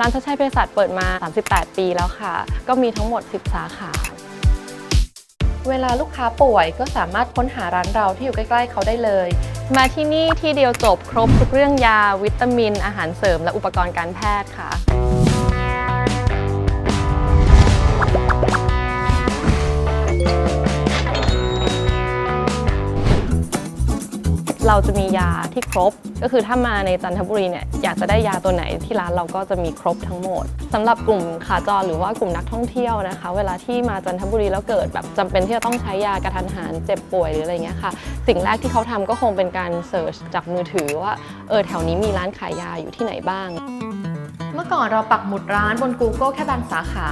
ร้านชัดชัยเภสัชเปิดมา 38 ปีแล้วค่ะ ก็มีทั้งหมด 10 สาขา เวลาลูกค้าป่วยก็สามารถค้นหาร้านเราที่อยู่ใกล้ๆ เขาได้เลย มาที่นี่ที่เดียวจบครบทุกเรื่องยา วิตามิน อาหารเสริม และอุปกรณ์การแพทย์ค่ะ เราจะมียาที่ครบ ก็คือถ้ามาในจันทบุรีเนี่ยอยากจะได้ยาตัวไหนที่ร้านเราก็จะมีครบทั้งหมดสำหรับกลุ่มขาจรหรือว่ากลุ่มนักท่องเที่ยวนะคะ เวลาที่มาจันทบุรีแล้วเกิดแบบจำเป็นที่จะต้องใช้ยากระทันหันเจ็บป่วยหรืออะไรเงี้ยค่ะ สิ่งแรกที่เขาทำก็คงเป็นการเสิร์ชจากมือถือว่าเออแถวนี้มีร้านขายยาอยู่ที่ไหนบ้าง เมื่อก่อนเราปักหมุดร้านบน Google แค่บางสาขา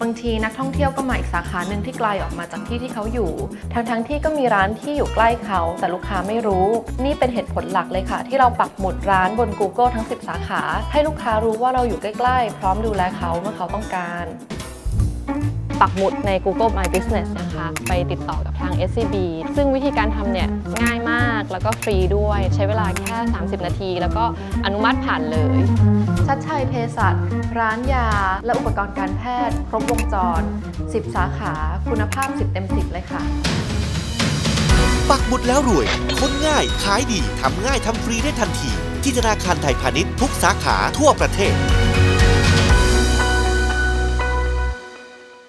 บางทีนักท่องเที่ยวก็มาอีกสาขาหนึ่งที่ไกลออกมาจากที่ที่เขาอยู่ ทั้งๆที่ก็มีร้านที่อยู่ใกล้เขา แต่ลูกค้าไม่รู้ นี่เป็นเหตุผลหลักเลยค่ะ ที่เราปักหมุดร้านบน Google ทั้ง 10 สาขา ให้ลูกค้ารู้ว่าเราอยู่ใกล้ๆ พร้อมดูแลเขาเมื่อเขาต้องการปักหมุดใน Google My Business นะคะ ไปติดต่อกับทาง SCB ซึ่งวิธีการทำเนี่ยง่ายมากแล้วก็ฟรีด้วย ใช้เวลาแค่ 30 นาที แล้วก็อนุมัติผ่านเลย ชัดชัยเภสัชร้านยา และอุปกรณ์การแพทย์ ครบวงจร 10 สาขาคุณภาพ 10 เต็ม 10 เลยค่ะ ปักหมุดแล้วรวยคนง่ายขายดีทำง่ายทำฟรีได้ทันที ที่ธนาคารไทยพาณิชย์ทุกสาขาทั่วประเทศ